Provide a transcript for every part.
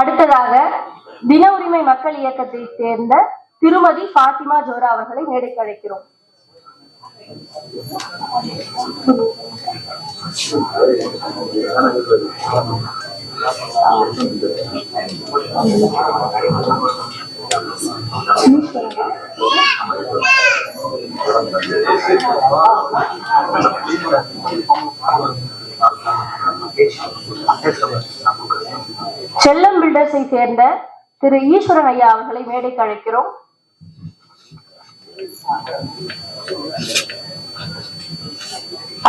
அடுத்ததாக தின உரிமை மக்கள் இயக்கத்தை சேர்ந்த திருமதி பாத்திமா ஜோரா அவர்களை மேடைக்கு அழைக்கிறோம். செல்லம் பில்டர்ஸை சேர்ந்த திரு ஈஸ்வரன் ஐயா அவர்களை மேடைக்கு அழைக்கிறோம்.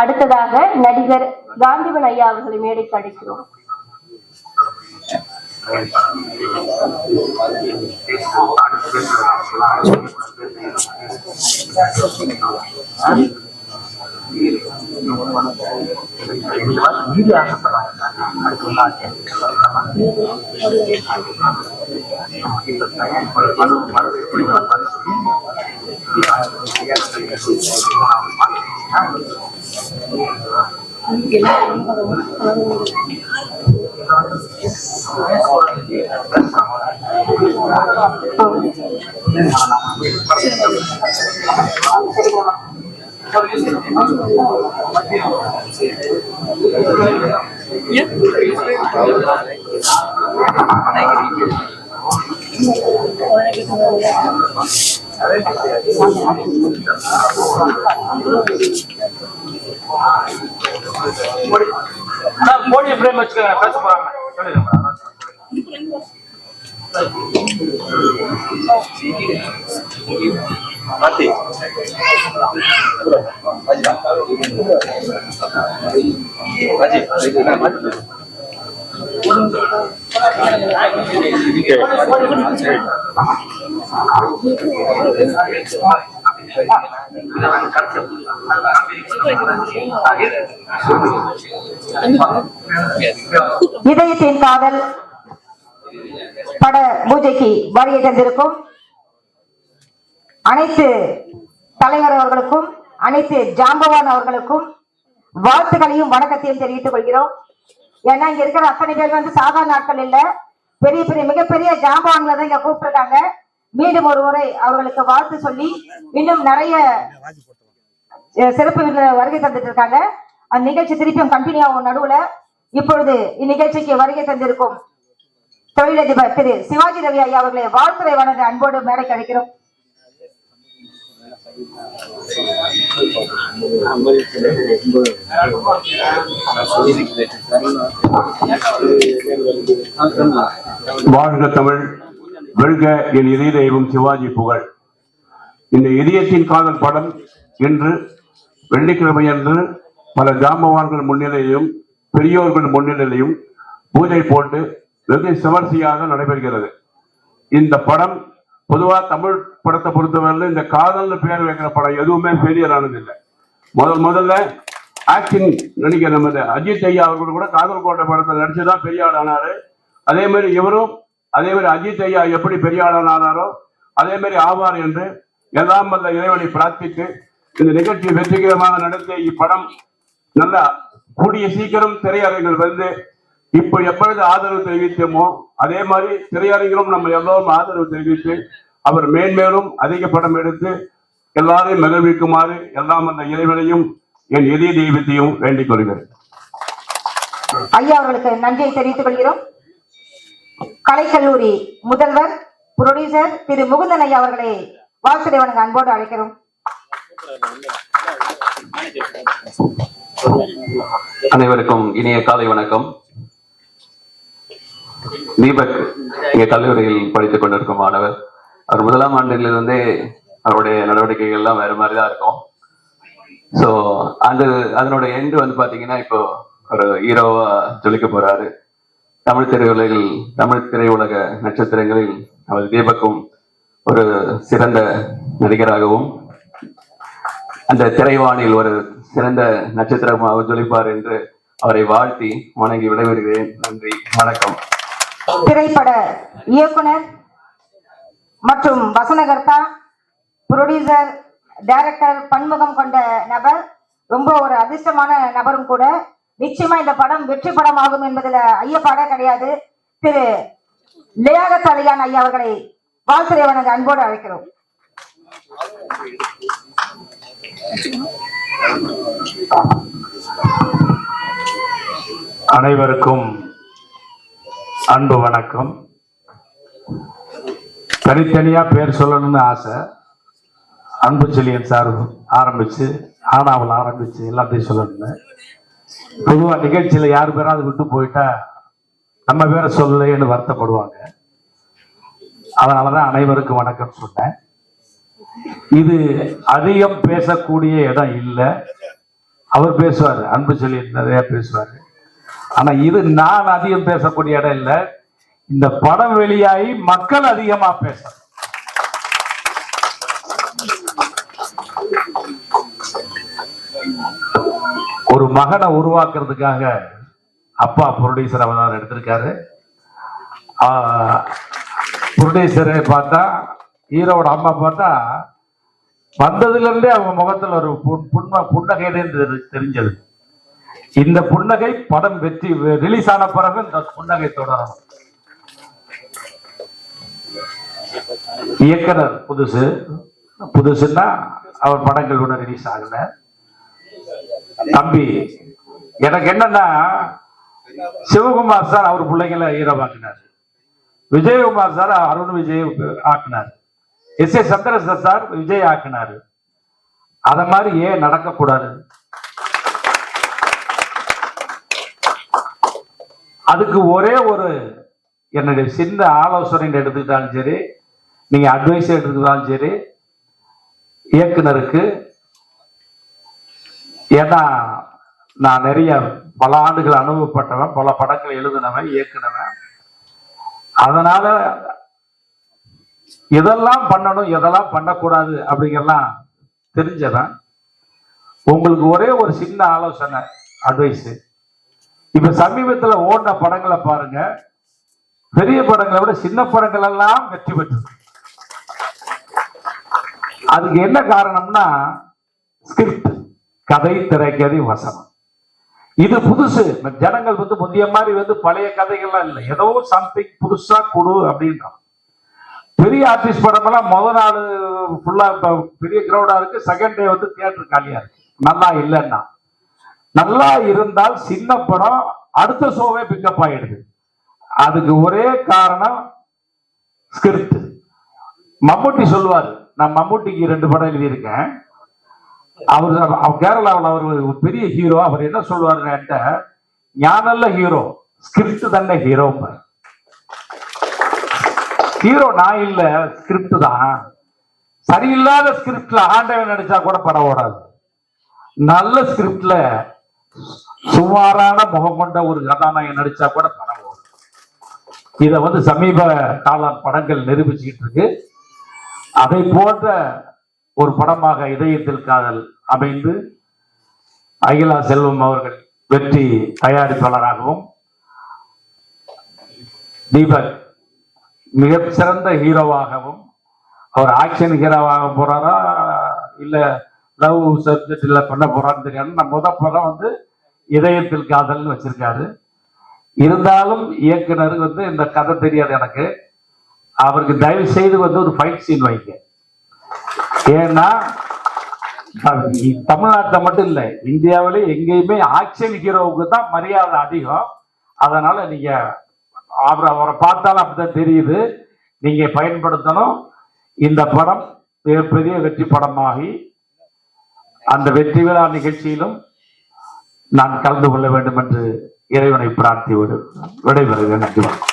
அடுத்ததாக நடிகர் காந்திவன் ஐயா அவர்களை மேடைக்கு அழைக்கிறோம். நீதி ஆசைப்படுறாங்க அதுக்கு முன்னாடி எல்லாரும் போடிய ஃப்ரேம் வச்சுக்கோங்க பேச போறாங்க சொல்லுங்க மேடம். மாத்தி. இதயத்தின் காதல் பட பூஜைக்கு வருகை தந்திருக்கும் அனைத்து தலைவர் அவர்களுக்கும் அனைத்து ஜாம்பவான் அவர்களுக்கும் வாழ்த்துக்களையும் வணக்கத்தையும் தெரிவித்துக் கொள்கிறோம். ஏன்னா இங்க இருக்கிற அத்தனை பேர் வந்து சாதாரண நாட்கள் இல்ல. பெரிய பெரிய மிகப்பெரிய ஜாம்பவான்களை தான் இங்க கூப்பிட்டுருக்காங்க. மீண்டும் ஒரு முறை அவர்களுக்கு வாழ்த்து சொல்லி இன்னும் நிறைய சிறப்பு வருகை தந்துட்டு இருக்காங்க. அந்த நிகழ்ச்சி திருப்பியும் கண்டினியூ ஆகும் நடுவுல. இப்பொழுது இந்நிகழ்ச்சிக்கு வருகை தந்திருக்கும் தொழிலதிபர் திரு சிவாஜி ரவி ஐயா அவர்களை வாழ்த்துறை வழங்க அன்போடு மேடை கிடைக்கிறோம் வாழ்க தமிழ் வெல்க என் இதய தெய்வம் சிவாஜி புகழ். இந்த இதயத்தின் காதல் படம் இன்று வெள்ளிக்கிழமை அன்று பல ஜாம்பவான்கள் முன்னிலையிலும் பெரியோர்கள் முன்னிலையிலும் பூஜை போட்டு வெகு விமர்சையாக நடைபெறுகிறது. இந்த படம் பொதுவாக தமிழ் படத்தை பொறுத்தவரையில் இந்த காதல்னு பேர் வைக்கிற படம் எதுவுமே ஃபெயிலியர் ஆனதில்லை முதல் முதல்ல ஆக்ஷன் நடிகர் நமது அஜித் ஐயா அவர்கள் கூட காதல் கோட்டை படத்தில் நடிச்சுதான் பெரிய ஆள் ஆனாரு. அதே மாதிரி இவரும் அதே மாதிரி அஜித் ஐயா எப்படி பெரிய ஆளான ஆனாரோ அதே மாதிரி ஆவார் என்று எல்லாம் வல்ல இறைவனை பிரார்த்தித்து இந்த நிகழ்ச்சி வெற்றிகரமாக நடத்திய இப்படம் நல்ல கூடிய சீக்கிரம் திரையரங்கில் வந்து இப்போ எப்பொழுது ஆதரவு தெரிவித்தோமோ அதே மாதிரி திரையரங்கிலும் நம்ம எல்லோரும் ஆதரவு தெரிவித்து அவர் மேன்மேலும் அதிக படம் எடுத்து எல்லாரையும் மகிழ்விக்குமாறு எல்லாம் அந்த இறைவனையும் என் எதிய தெய்வத்தையும் வேண்டிக் கொள்கிறேன். ஐயா அவர்களுக்கு நன்றியை தெரிவித்துக் கொள்கிறோம். கலைக்கல்லூரி முதல்வர் புரொடியூசர் திரு முகுந்தன் ஐயா அவர்களை வழங்க அன்போடு அழைக்கிறோம். அனைவருக்கும் இனிய காலை வணக்கம். தீபக் இங்க கல்லூரியில் படித்துக் கொண்டிருக்கும் மாணவர். அவர் முதலாம் ஆண்டிலிருந்தே அவருடைய நடவடிக்கைகள் எல்லாம் வேற மாதிரி தான் இருக்கும். ஸோ அந்த அதனோட எண்டு வந்து பாத்தீங்கன்னா இப்போ ஒரு ஹீரோவா ஜொலிக்க போறாரு. தமிழ் திரையுலகில் தமிழ் திரையுலக நட்சத்திரங்களில் அவர் தீபக்கும் ஒரு சிறந்த நடிகராகவும் அந்த திரைவானில் ஒரு சிறந்த நட்சத்திரமாக ஜொலிப்பார் என்று அவரை வாழ்த்தி வணங்கி விடைபெறுகிறேன். நன்றி வணக்கம். திரைப்பட இயக்குனர் மற்றும் வசனகர்த்தா புரொடியூசர் டைரக்டர் பன்முகம் கொண்ட நபர். ரொம்ப ஒரு அதிர்ஷ்டமான நபரும் கூட. நிச்சயமா இந்த படம் வெற்றி படம் ஆகும் என்பதுல ஐயப்பாடே கிடையாது. திரு லியாகத் அலியான் ஐயா அவர்களை வாழ்த்துறை வணங்க அன்போடு அழைக்கிறோம். அனைவருக்கும் அன்பு வணக்கம். தனித்தனியா பேர் சொல்லணும்னு ஆசை. அன்பு செழியன் சார் ஆரம்பிச்சு ஆனாவில் ஆரம்பிச்சு எல்லாத்தையும் சொல்லணும்னு. பொதுவா நிகழ்ச்சியில யார் பேராவது விட்டு போயிட்டா நம்ம பேரை சொல்லலைன்னு வருத்தப்படுவாங்க. அதனாலதான் அனைவருக்கும் வணக்கம் சொன்னேன். இது அதிகம் பேசக்கூடிய இடம் இல்லை. அவர் பேசுவார் அன்பு செழியன் நிறைய பேசுவார். ஆனா இது நான் அதிகம் பேசக்கூடிய இடம் இல்லை. இந்த படம் வெளியாகி மக்கள் அதிகமா பேச ஒரு மகனை உருவாக்குறதுக்காக அப்பா ப்ரொடியூசர் அவதாரம் எடுத்திருக்காரு. ப்ரொடியூசரை பார்த்தா ஹீரோவோட அம்மா பார்த்தா வந்ததுல இருந்தே அவங்க முகத்தில் ஒரு புன்- புன்னகைன்னு தெரிஞ்சது. இந்த புன்னகை படம் வெற்றி ரிலீஸ் ஆன பிறகு இந்த புன்னகை தொடரும். இயக்குனர் புதுசு. புதுசுன்னா அவர் படங்கள் ஒன்றும் ரிலீஸ் ஆகல. தம்பி எனக்கு என்னன்னா சிவகுமார் சார் அவர் பிள்ளைங்களை ஈரமாக்கினார். விஜயகுமார் சார் அருண் விஜய் ஆக்கினார். S A Chandrasekhar sir Vijay ஆக்கினார். அத மாதிரி ஏன் நடக்கக்கூடாது? அதுக்கு ஒரே ஒரு என்னுடைய சின்ன ஆலோசனை எடுத்துக்கிட்டாலும் சரி நீங்க அட்வைஸ் எடுத்துக்கிட்டாலும் சரி இயக்குனருக்கு ஏன்னா நான் நிறைய பல ஆண்டுகள் அனுபவப்பட்டவன் பல படங்கள் எழுதினவன் இயக்குனவன். அதனால எதெல்லாம் பண்ணணும் எதெல்லாம் பண்ணக்கூடாது அப்படிங்கெல்லாம் தெரிஞ்சவன். உங்களுக்கு ஒரே ஒரு சின்ன ஆலோசனை அட்வைஸு இப்ப சமீபத்துல ஓடின படங்களை பாருங்க. பெரிய படங்களை விட சின்ன படங்கள் எல்லாம் வெற்றி பெற்றது. அதுக்கு என்ன காரணம்னா ஸ்கிரிப்ட் கதை திரைக்கதை வசனம். இது புதுசு. ஜனங்கள் வந்து முந்தைய மாதிரி வந்து பழைய கதைகள்லாம் இல்லை. ஏதோ சம்திங் புதுசா கொடு அப்படின்றான் பெரிய ஆர்டிஸ்ட் படமெல்லாம் முத நாள் ஃபுல்லா பெரிய கிரௌடா இருக்கு. செகண்ட் டே வந்து தியேட்டர் காலியா இருக்கு. நல்லா இல்லைன்னா. நல்லா இருந்தால் சின்ன படம் அடுத்த ஷோவே பிக்கப் ஆயிடுது. அதுக்கு ஒரே காரணம் ஸ்கிரிப்ட் மம்முட்டி சொல்லுவார். நான் மம்முட்டிக்கு ரெண்டு படம் எழுதியிருக்கேன். அவர் அவர் கேரளாவில் அவர் ஒரு பெரிய ஹீரோ அவர் என்ன சொல்லுவார் என்கிட்ட ஞானல்ல ஹீரோ ஸ்கிரிப்ட் தானே ஹீரோ ஹீரோ நான் இல்ல ஸ்கிரிப்ட் தான். சரியில்லாத ஸ்கிரிப்ட்ல ஆண்டவன் நடிச்சா கூட படம் ஓடாது. நல்ல ஸ்கிரிப்ட்ல சுமாரான முகம் கொண்ட ஒரு கதாநாயகன் நடிச்சா கூட படம் ஓடும். இத வந்து சமீப கால படங்கள் நிரூபிச்சுக்கிட்டு இருக்கு. அதை போன்ற ஒரு படமாக இதயத்தில் காதல் அமைந்து அகிலா செல்வம் அவர்கள் வெற்றி தயாரிப்பாளராகவும் தீபக் மிக சிறந்த ஹீரோவாகவும் அவர் ஆக்ஷன் ஹீரோவாக போறாரா இல்ல லவ் இல்லை பண்ண போறான்னு தெரியாது. நான் முத படம் வந்து இதயத்தில் காதல்னு வச்சிருக்காரு. இருந்தாலும் இயக்குனர் வந்து இந்த கதை தெரியாது எனக்கு. அவருக்கு தயவு செய்து வந்து ஒரு ஃபைட் சீன் வைங்க. ஏன்னா தமிழ்நாட்டில் மட்டும் இல்லை இந்தியாவிலே எங்கேயுமே ஆக்ஷன் ஹீரோவுக்கு தான் மரியாதை அதிகம். அதனால நீங்க அவர் அவரை பார்த்தாலும் அப்படிதான் தெரியுது. நீங்க பயன்படுத்தணும். இந்த படம் மிகப்பெரிய வெற்றி படமாகி அந்த வெற்றி விழா நிகழ்ச்சியிலும் நான் கலந்து கொள்ள வேண்டும் என்று இறைவனை பிரார்த்தி விடு விடைபெறுகிறேன் நன்றி வணக்கம்.